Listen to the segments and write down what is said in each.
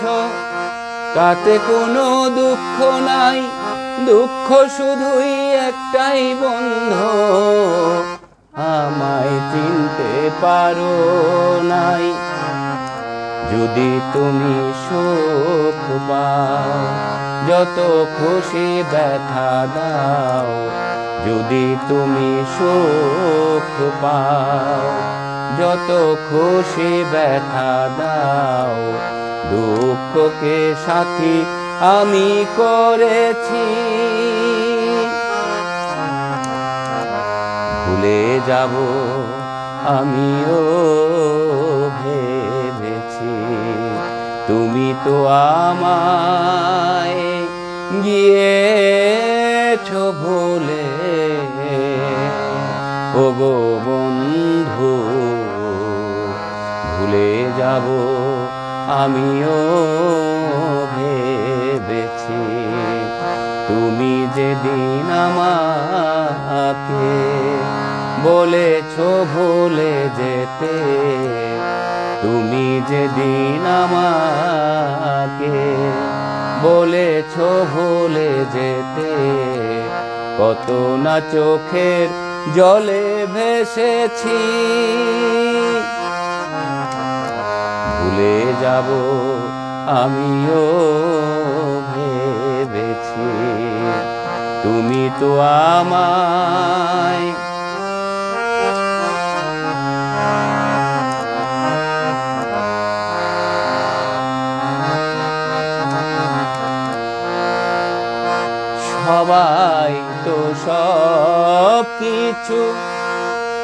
গেছো তাতে কোনো দুঃখ নাই। দুঃখ শুধুই একটাই বন্ধ। আমায় চিনতে পারো নাই। যদি তুমি সুখ পাও, যত খুশি ব্যথা দাও। যদি তুমি সুখ পাও, যত খুশি ব্যথা দাও। দুঃখকে সাথী আমি করেছি। ভুলে যাব আমিও ভেবেছি। তুমি তো আমায় গিয়েছো ভুলে ও আমিও ভেবেছি, তুমি যেদিন আমাকে বলেছ ভুলে যেতে, তুমি যেদিন আমাকে বলেছ ভুলে যেতে, কত না চোখের জলে ভেসেছি। ভুলে যাব আমিও ভেবেছি। তুমি তো আমায় সবাই তো সব কিছু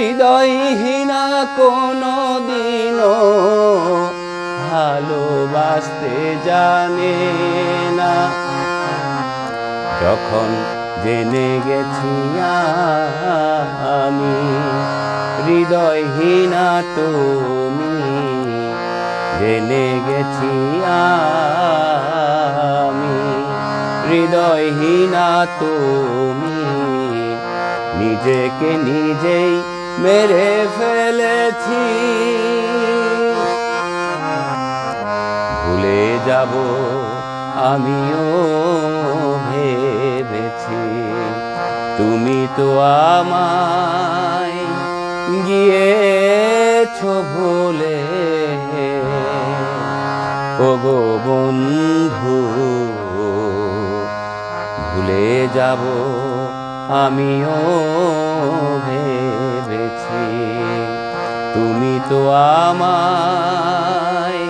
হৃদয়হীনা কোনো দিনও ভালোবাসতে জানে না। যখন জেনে গেছি আমি, হৃদয়হীনা তুমি, জেনে গেছি আমি, হৃদয়হীনা তুমি, নিজেকে নিজেই মেরে ফেলেছি। ভুলে যাব আমিও ভেবেছি। তুমি তো আমায় গিয়েছো ভুলে। ওগো বন্ধু, ভুলে যাব আমিও ভেবেছি তুমি তো আমায়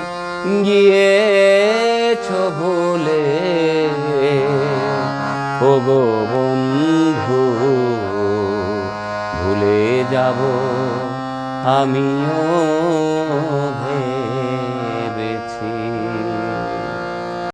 গিয়েছো ভুলে ওগো বন্ধু ভুলে যাব আমিও